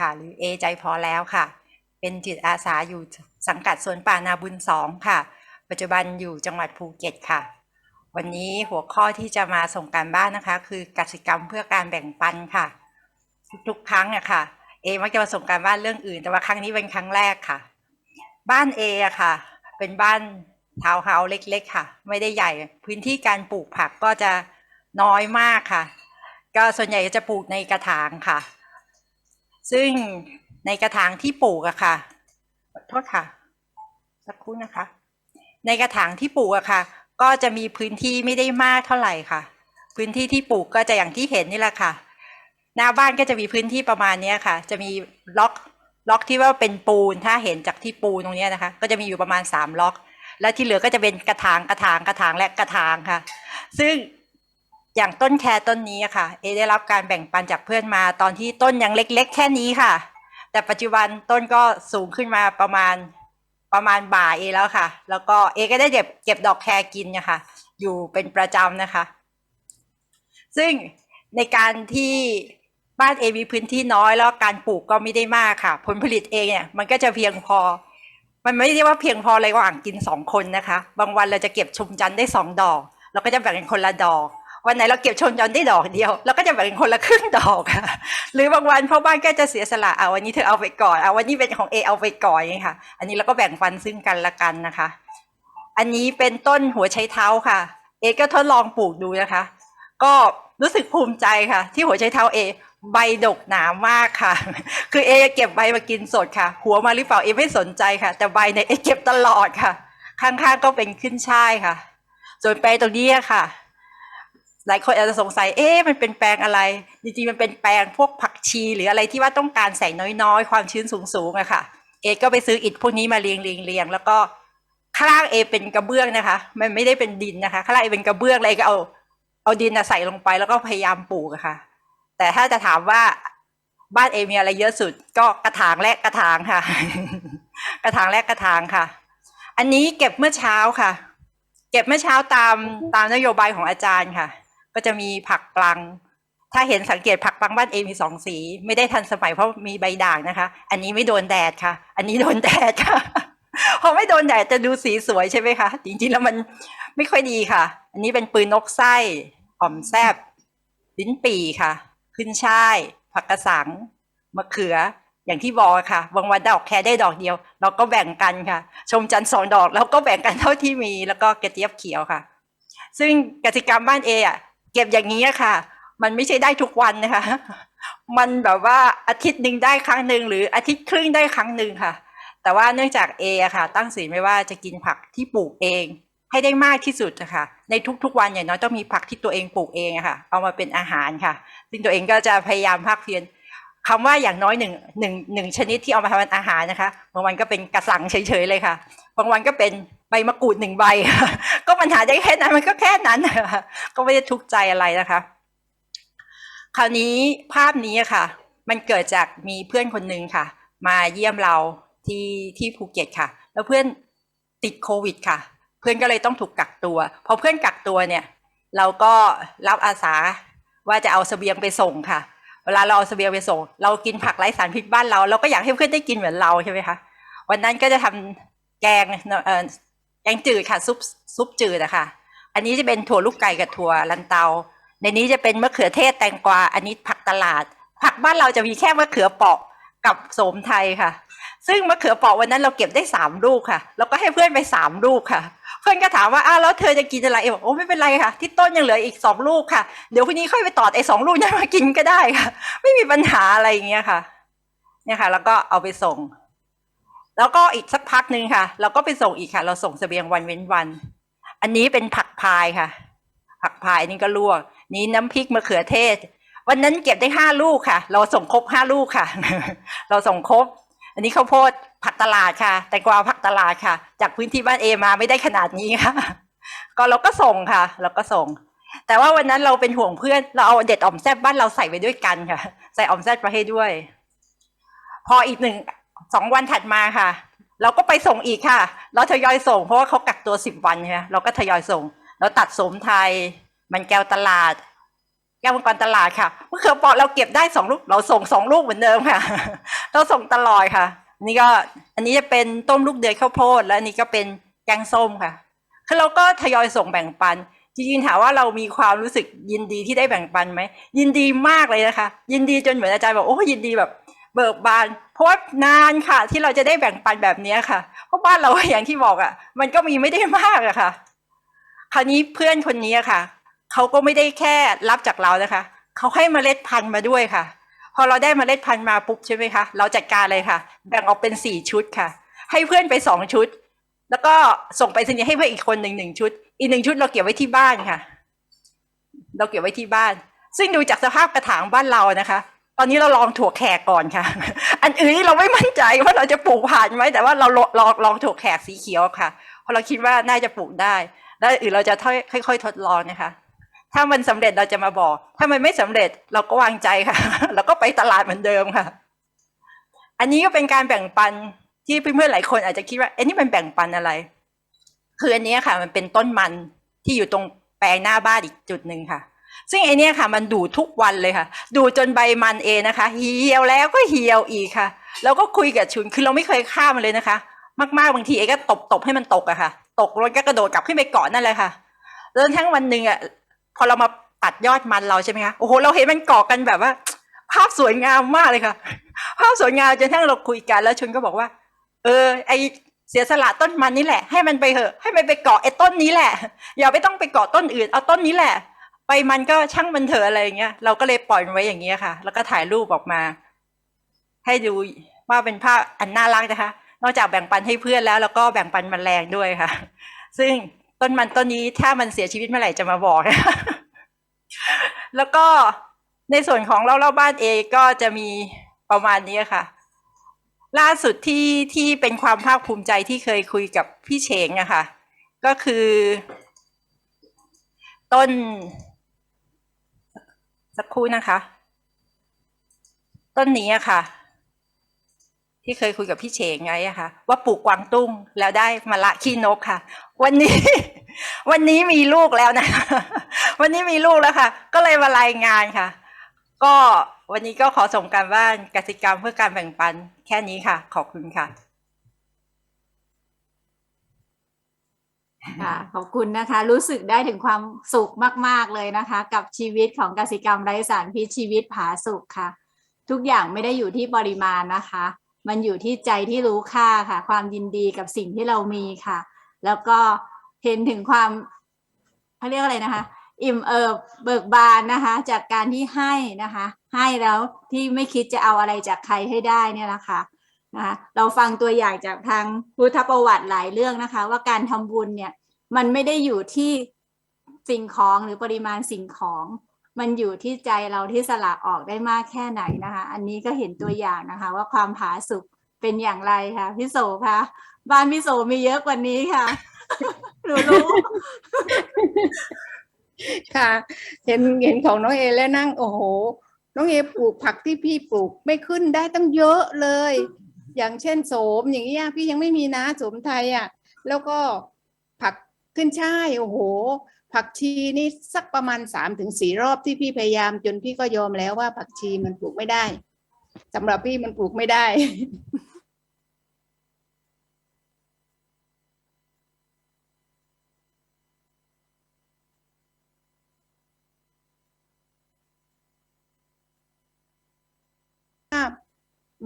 ค่ะ หรือเอใจพอแล้วค่ะ เป็นจิตอาสาอยู่สังกัดสวนป่านาบุญสองค่ะ ปัจจุบันอยู่จังหวัดภูเก็ตค่ะ วันนี้หัวข้อที่จะมาส่งการบ้านนะคะ คือกสิกรรมเพื่อการแบ่งปันค่ะ ทุกๆครั้งอะค่ะ เอมักจะมาส่งการบ้านเรื่องอื่น แต่ว่าครั้งนี้เป็นครั้งแรกค่ะ บ้านเออะค่ะ เป็นบ้านทาวน์เฮาส์เล็ก ๆ ค่ะ ไม่ได้ใหญ่พื้นที่การปลูกผักก็จะน้อยมากค่ะ ก็ส่วนใหญ่จะปลูกในกระถางค่ะ ซึ่งในกระถางที่ปลูกอะค่ะขอโทษค่ะ สักครู่นะคะ ในกระถางที่ปลูกอะค่ะ ก็จะมีพื้นที่ไม่ได้มากเท่าไหร่ค่ะ พื้นที่ที่ปลูกก็จะอย่างที่เห็นนี่แหละค่ะ หน้าบ้านก็จะมีพื้นที่ประมาณเนี้ยค่ะ จะมีล็อกล็อกที่ว่าเป็นปูนถ้าเห็นจากที่ปูนตรงเนี้ยนะคะ ก็จะมีอยู่ประมาณสามล็อก แล้วที่เหลือก็จะเป็นกระถางกระถางกระถางและกระถางค่ะ ซึ่ง อย่างต้นแคร์ต้นนี้อะค่ะ เอได้รับการแบ่งปันจากเพื่อนมาตอนที่ต้นยังเล็ก ๆ แค่นี้ค่ะ แต่ปัจจุบันต้นก็สูงขึ้นมาประมาณประมาณบ่าเอแล้วค่ะ แล้วก็เอก็ได้เก็บเก็บดอกแคร์กินนะคะ อยู่เป็นประจำนะคะ ซึ่งในการที่บ้านเอมีพื้นที่น้อยแล้วการปลูกก็ไม่ได้มากค่ะ ผลผลิตเองเนี่ยมันก็จะเพียงพอ มันไม่ได้ว่าเพียงพอเลยระหว่างกินสองคนนะคะ บางวันเราจะเก็บชุมจันได้สองดอก เราก็จะแบ่งกันคนละดอก วันไหนเราเก็บชมจันได้ดอกเดียวเราก็จะแบ่งคนละครึ่งดอกค่ะหรือบางวันพ่อบ้านก็จะเสียสละเอาวันนี้เธอเอาไปก่อนเอาวันนี้เป็นของเอเอาไปก่อนค่ะ อันนี้เราก็แบ่งปันซึ่งกันและกันนะคะ อันนี้เป็นต้นหัวไชเท้าค่ะเอก็ทดลองปลูกดูนะคะ ก็รู้สึกภูมิใจค่ะ ที่หัวไชเท้าเอใบดกหนามากค่ะ คือเอเก็บใบมากินสดค่ะ หัวมาหรือเปล่าเอไม่สนใจค่ะ แต่ใบเนี่ยเอเก็บตลอดค่ะ ข้างๆก็เป็นขึ้นช่ายค่ะ ส่วนแปลตรงนี้ค่ะ หลายคนอาจจะสงสัย เอ๊ะมันเป็นแปลงอะไร จริงๆ มันเป็นแปลงพวกผักชี หรืออะไรที่ว่าต้องการแสงน้อยๆ ความชื้นสูงๆอะค่ะ เอก็ไปซื้ออิฐพวกนี้มาเรียงเรียงเรียงแล้วก็ข้างล่างเอเป็นกระเบื้องนะคะ มันไม่ได้เป็นดินนะคะข้างล่างเอเป็นกระเบื้องเลยก็เอา เอาดินอะใส่ลงไปแล้วก็พยายามปลูกอะค่ะ แต่ถ้าจะถามว่าบ้านเอมีอะไรเยอะสุด ก็กระถางและกระถางค่ะ กระถางและกระถางค่ะ อันนี้เก็บเมื่อเช้าค่ะ เก็บเมื่อเช้าตามตามนโยบายของอาจารย์ค่ะ ก็จะมีผักปลัง ถ้าเห็นสังเกตผักปลังบ้านเอมีสองสี ไม่ได้ทันสมัยเพราะมีใบด่างนะคะ อันนี้ไม่โดนแดดค่ะ อันนี้โดนแดดค่ะพอไม่โดนแดดจะดูสีสวยใช่ไหมคะจริงๆแล้วมันไม่ค่อยดีค่ะ อันนี้เป็นปืนนกไส้อ่อมแซบลิ้นปี่ค่ะ ขึ้นช่าย ผักกระสังมะเขืออย่างที่บอกค่ะบางวันดอกแค่ได้ดอกเดียว เราก็แบ่งกันค่ะ ชมจันทร์สองดอกแล้วก็แบ่งกันเท่าที่มี แล้วก็กระเจี๊ยบเขียวค่ะ ซึ่งกติกรรมบ้านเออะ เก็บอย่างนี้ค่ะ มันไม่ใช่ได้ทุกวันนะคะ มันแบบว่าอาทิตย์หนึ่งได้ครั้งหนึ่งหรืออาทิตย์ครึ่งได้ครั้งหนึ่งค่ะ แต่ว่าเนื่องจากเอค่ะ ตั้งสีลไม่ว่าจะกินผักที่ปลูกเองให้ได้มากที่สุดนะคะในทุกๆวันอย่างน้อยต้องมีผักที่ตัวเองปลูกเองอะค่ะ เอามาเป็นอาหารค่ะ ซึ่งตัวเองก็จะพยายามภาคเพียรคำว่าอย่างน้อยหนึ่งหนึ่งหนึ่งชนิดที่เอามาทำเป็นอาหารนะคะบางวันก็เป็นกระสังเฉยๆเลยค่ะ บางวันก็เป็น ใบมะกรูดหนึ่งใบ ก็ปัญหาได้แค่นั้นมันก็แค่นั้นก็ไม่ได้ทุกข์ใจอะไรนะคะ คราวนี้ภาพนี้ค่ะ มันเกิดจากมีเพื่อนคนหนึ่งค่ะ มาเยี่ยมเราที่ที่ภูเก็ตค่ะ แล้วเพื่อนติดโควิดค่ะ เพื่อนก็เลยต้องถูกกักตัวพอเพื่อนกักตัวเนี่ย เราก็รับอาสาว่าจะเอาเสบียงไปส่งค่ะ เวลาเราเอาเสบียงไปส่ง เรากินผักไร้สารพิษบ้านเราเราก็อยากให้เพื่อนได้กินเหมือนเราใช่ไหมคะวันนั้นก็จะทำแกง งจืดค่ะซุปซุปจืดอะค่ะ อันนี้จะเป็นถั่วลูกไก่กับถั่วลันเตา ในนี้จะเป็นมะเขือเทศแตงกวา อันนี้ผักตลาด ผักบ้านเราจะมีแค่มะเขือเปาะกับโสมไทยค่ะ ซึ่งมะเขือเปาะวันนั้นเราเก็บได้สามลูกค่ะ แล้วก็ให้เพื่อนไปสามลูกค่ะ เพื่อนก็ถามว่าอ้าวแล้วเธอจะกินอะไรเอบอกโอ้ไม่เป็นไรค่ะ ที่ต้นยังเหลืออีกสองลูกค่ะ เดี๋ยวพรุ่งนี้ค่อยไปตอดไอ้สองลูกนั้นมากินก็ได้ค่ะ ไม่มีปัญหาอะไรอย่างเงี้ยค่ะ เนี่ยค่ะ แล้วก็เอาไปส่ง แล้วก็อีกสักพักหนึ่งค่ะ เราก็ไปส่งอีกค่ะ เราส่งเสบียงวันเว้นวัน อันนี้เป็นผักพายค่ะ ผักพายนี่ก็ลวก นี้น้ำพริกมะเขือเทศ วันนั้นเก็บได้ห้าลูกค่ะ เราส่งครบห้าลูกค่ะ เราส่งครบ อันนี้ข้าวโพดผักตลาดค่ะ แตงกวาผักตลาดค่ะ จากพื้นที่บ้านเอมาไม่ได้ขนาดนี้ค่ะ ก็เราก็ส่งค่ะ เราก็ส่ง แต่ว่าวันนั้นเราเป็นห่วงเพื่อน เราเอาเด็ดอ่อมแซบบ้านเราใส่ไปด้วยกันค่ะ ใส่อ่อมแซบไปให้ด้วย พออีกหนึ่ง สองวันถัดมาค่ะ เราก็ไปส่งอีกค่ะ เราทยอยส่ง เพราะว่าเขากักตัวสิบวันใช่ไหมเราก็ทยอยส่ง เราตัดสมไทย มันแก้วตลาด แก้วมังกรตลาดค่ะเขือเปราะเราเก็บได้สองลูกเราส่งสองลูกเหมือนเดิมค่ะ เราส่งตลอดค่ะนนี่ก็อันนี้จะเป็นต้มลูกเดือยข้าวโพด และอันนี้ก็เป็นแกงส้มค่ะคือเราก็ทยอยส่งแบ่งปันจริงๆถามว่าเรามีความรู้สึกยินดีที่ได้แบ่งปันไหมยินดีมากเลยนะคะ ยินดีจนเหมือนอาจารย์บอกโอ้ยินดีแบบ เบิกบานเพราะว่านานค่ะ ที่เราจะได้แบ่งปันแบบนี้ค่ะ เพราะบ้านเราอย่างที่บอกอะ มันก็มีไม่ได้มากอะค่ะ คราวนี้เพื่อนคนนี้ค่ะเขาก็ไม่ได้แค่รับจากเรานะคะเขาให้เมล็ดพันธุ์มาด้วยค่ะ พอเราได้เมล็ดพันธุ์มาปุ๊บใช่ไหมคะเราจัดการเลยค่ะ แบ่งออกเป็นสี่ชุดค่ะ ให้เพื่อนไปสองชุด แล้วก็ส่งไปสนียให้เพื่อนอีกคนหนึ่งหนึ่งชุด อีกหนึ่งชุดเราเก็บไว้ที่บ้านค่ะ เราเก็บไว้ที่บ้าน ซึ่งดูจากสภาพกระถางบ้านเรานะคะ ตอนนี้เราลองถั่วแขกก่อนค่ะ อันอื่นนี่เราไม่มั่นใจว่าเราจะปลูกผ่านไหมแต่ว่าเราลองลองลองถั่วแขกสีเขียวค่ะเพราะเราคิดว่าน่าจะปลูกได้ แล้วอื่นเราจะค่อยๆทดลองนะคะ ถ้ามันสำเร็จเราจะมาบอก ถ้ามันไม่สำเร็จเราก็วางใจค่ะเราก็ไปตลาดเหมือนเดิมค่ะ อันนี้ก็เป็นการแบ่งปันที่เพื่อนๆหลายคนอาจจะคิดว่าเอ้นี่มันแบ่งปันอะไร คืออันนี้ค่ะ มันเป็นต้นมันที่อยู่ตรงแปลงหน้าบ้านอีกจุดหนึ่งค่ะ ซึ่งไอเนี้ยค่ะ มันดูทุกวันเลยค่ะ ดูจนใบมันเองนะคะ เหี่ยวแล้วก็เหี่ยวอีกค่ะ แล้วก็คุยกับชุนคือเราไม่เคยฆ่ามันเลยนะคะ มากๆบางทีไอ้ก็ตบตบให้มันตกอะค่ะ ตกรถก็กระโดดกลับขึ้นไปเกาะนั่นเลยค่ะจนทั้งวันหนึ่งอะพอเรามาตัดยอดมันเราใช่ไหมคะโอ้โหเราเห็นมันเกาะกันแบบว่า ภาพสวยงามมากเลยค่ะ ภาพสวยงามจนทั้งเราคุยกันแล้วชุนก็บอกว่า เออ ไอเสียสละต้นมันนี่แหละให้มันไปเถอะ ให้มันไปเกาะไอ้ต้นนี้แหละ อย่าไปต้องไปเกาะต้นอื่นเอาต้นนี้แหละ ไปมันก็ช่างมันเถอะอะไรอย่างเงี้ยเราก็เลยปล่อยมันไว้อย่างเงี้ยค่ะ แล้วก็ถ่ายรูปออกมา ให้ดูว่าเป็นภาพอันน่ารักนะคะ นอกจากแบ่งปันให้เพื่อนแล้ว แล้วก็แบ่งปันมันแมลงด้วยค่ะ ซึ่งต้นมันต้นนี้ถ้ามันเสียชีวิตเมื่อไหร่จะมาบอกนะแล้วก็ในส่วนของเล่าเล่าบ้านเองก็จะมีประมาณนี้ค่ะ ล่าสุดที่ที่เป็นความภาคภูมิใจที่เคยคุยกับพี่เฉงอะค่ะ ก็คือ ต้น สักครู่นะคะ ต้นนี้อะค่ะ ที่เคยคุยกับพี่เฉงไงอะค่ะ ว่าปลูกกวางตุ้งแล้วได้มะละขี้นกค่ะ วันนี้ วันนี้มีลูกแล้วนะ วันนี้มีลูกแล้วค่ะ ก็เลยมารายงานค่ะ ก็วันนี้ก็ขอส่งการบ้านกสิกรรมเพื่อการแบ่งปันแค่นี้ค่ะ ขอบคุณค่ะ ค่ะขอบคุณนะคะ รู้สึกได้ถึงความสุขมาก ๆ เลยนะคะ กับชีวิตของกสิกรรมไร้สารพิษชีวิตผาสุขค่ะ ทุกอย่างไม่ได้อยู่ที่ปริมาณนะคะ มันอยู่ที่ใจที่รู้ค่าค่ะ ความยินดีกับสิ่งที่เรามีค่ะ แล้วก็เห็นถึงความเขาเรียกอะไรนะคะ อิ่มเอิบเบิกบานนะคะ จากการที่ให้นะคะ ให้แล้วที่ไม่คิดจะเอาอะไรจากใครให้ได้เนี่ยนะคะ นะคะเราฟังตัวอย่างจากทางพุทธประวัติหลายเรื่องนะคะ ว่าการทำบุญเนี่ยมันไม่ได้อยู่ที่สิ่งของหรือปริมาณสิ่งของ มันอยู่ที่ใจเราที่สละออกได้มากแค่ไหนนะคะ อันนี้ก็เห็นตัวอย่างนะคะ ว่าความผาสุกเป็นอย่างไรคะพี่โสคะบ้านพี่โสมีเยอะกว่านี้ค่ะหนูรู้ค่ะเห็นเห็นของน้องเอแล้วนั่งโอ้โห น้องเอปลูกผักที่พี่ปลูกไม่ขึ้นได้ตั้งเยอะเลย อย่างเช่นโสมอย่างเงี้ยพี่ยังไม่มีนะโสมไทยอะแล้วก็ผักขึ้นช่ายโอ้โห ผักชีนี่สักประมาณสามถึงสี่รอบที่พี่พยายามจนพี่ก็ยอมแล้วว่าผักชีมันปลูกไม่ได้สำหรับพี่มันปลูกไม่ได้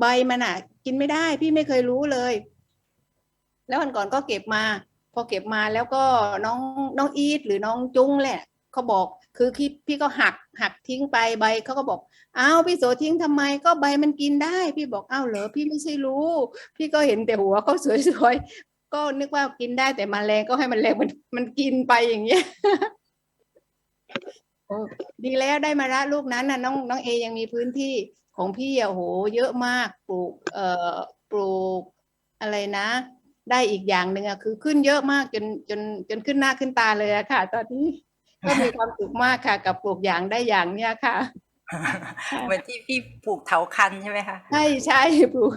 ใบมันอะ กินไม่ได้ พี่ไม่เคยรู้เลย แล้ววันก่อนก็เก็บมา พอเก็บมาแล้วก็น้องน้องอีทหรือน้องจุ้งแหละเขาบอกคือคิดพี่ก็หักหักทิ้งไปใบเขาก็บอกอ้าวพี่โสทิ้งทำไมก็ใบมันกินได้ พี่บอกอ้าวเหรอพี่ไม่ใช่รู้ พี่ก็เห็นแต่หัวเขาสวยๆก็นึกว่ากินได้แต่มาแมลงก็ให้มันแรงมันมันกินไปอย่างเงี้ยดีแล้วได้มาละลูกนั้นน่ะน้องน้องเอยังมีพื้นที่ ของพี่อะโหเยอะมากปลูกเอ่อปลูกอะไรนะ ได้อีกอย่างหนึ่งอะคือขึ้นเยอะมากจนจนจนขึ้นหน้าขึ้นตาเลยอะค่ะ ตอนนี้ก็มีความสุขมากค่ะ กับปลูกอย่างได้อย่างเนี้ยค่ะเหมือนที่พี่ปลูกเถาคันใช่ไหมคะใช่ใช่ปลูก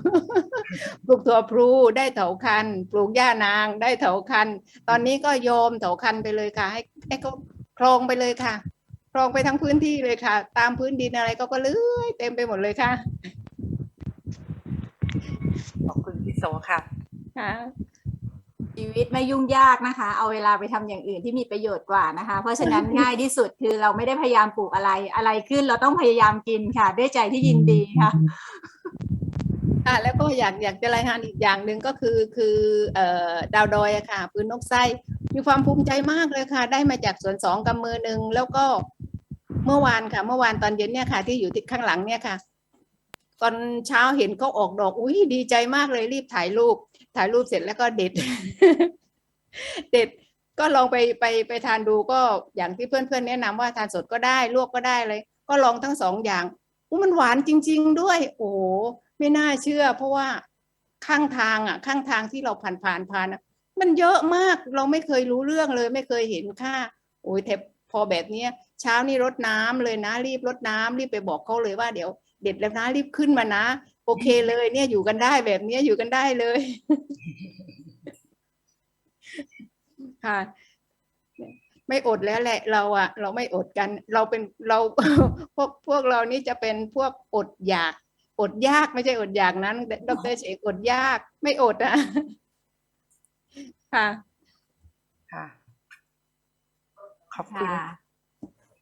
ปลูกถั่วพลูได้เถาคัน ปลูกหญ้านางได้เถาคัน ตอนนี้ก็โยมเถาคันไปเลยค่ะ ให้ให้เขาครองไปเลยค่ะ คลองไปทั้งพื้นที่เลยค่ะ ตามพื้นดินอะไรก็ก็เลื่อยเต็มไปหมดเลยค่ะ ขอบคุณพี่โสค่ะ ค่ะ ชีวิตไม่ยุ่งยากนะคะ เอาเวลาไปทำอย่างอื่นที่มีประโยชน์กว่านะคะ เพราะฉะนั้นง่ายที่สุดคือเราไม่ได้พยายามปลูกอะไร อะไรขึ้นเราต้องพยายามกินค่ะ ด้วยใจที่ยินดีค่ะอะแล้วก็อยากอยากจะรายงานอีกอย่างหนึ่งก็คือคือเอ่อดาวดอยอะค่ะปืนนกไส้มีความภูมิใจมากเลยค่ะ ได้มาจากสวนสองกำมือหนึ่งแล้วก็ เมื่อวานค่ะ เมื่อวานตอนเย็นเนี่ยค่ะ ที่อยู่ที่ข้างหลังเนี่ยค่ะ ตอนเช้าเห็นเขาออกดอก อุ้ยดีใจมากเลยรีบถ่ายรูป ถ่ายรูปเสร็จแล้วก็เด็ด เด็ดก็ลองไปไปไปทานดูก็อย่างที่เพื่อนๆแนะนำว่าทานสดก็ได้ลวกก็ได้เลย ก็ลองทั้งสองอย่างอู้มันหวานจริง ๆ ด้วย โอ้ไม่น่าเชื่อ เพราะว่าข้างทางอะ ข้างทางที่เราผ่านผ่านผ่านมันเยอะมากเราไม่เคยรู้เรื่องเลย ไม่เคยเห็นค่าโอ้ยแต่ พอแบบเนี้ยเช้านี่รดน้ำเลยนะ รีบรดน้ำรีบไปบอกเขาเลยว่าเดี๋ยวเด็ดแล้วนะรีบขึ้นมานะ โอเคเลยเนี่ยอยู่กันได้แบบเนี้ยอยู่กันได้เลยค่ะไม่อดแล้วแหละเราอะเราไม่อดกัน เราเป็นเราพวกพวกเรานี่จะเป็นพวกอดอยาก อดยากไม่ใช่อดอยากนั้นดรเสกอดยากไม่อดอะค่ะ ขอบคุณค่ะ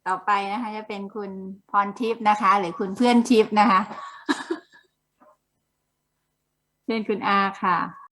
ต่อไปนะคะ จะเป็นคุณพรทิพย์นะคะ หรือคุณเพื่อนทิพย์นะคะ เชิญคุณอาค่ะ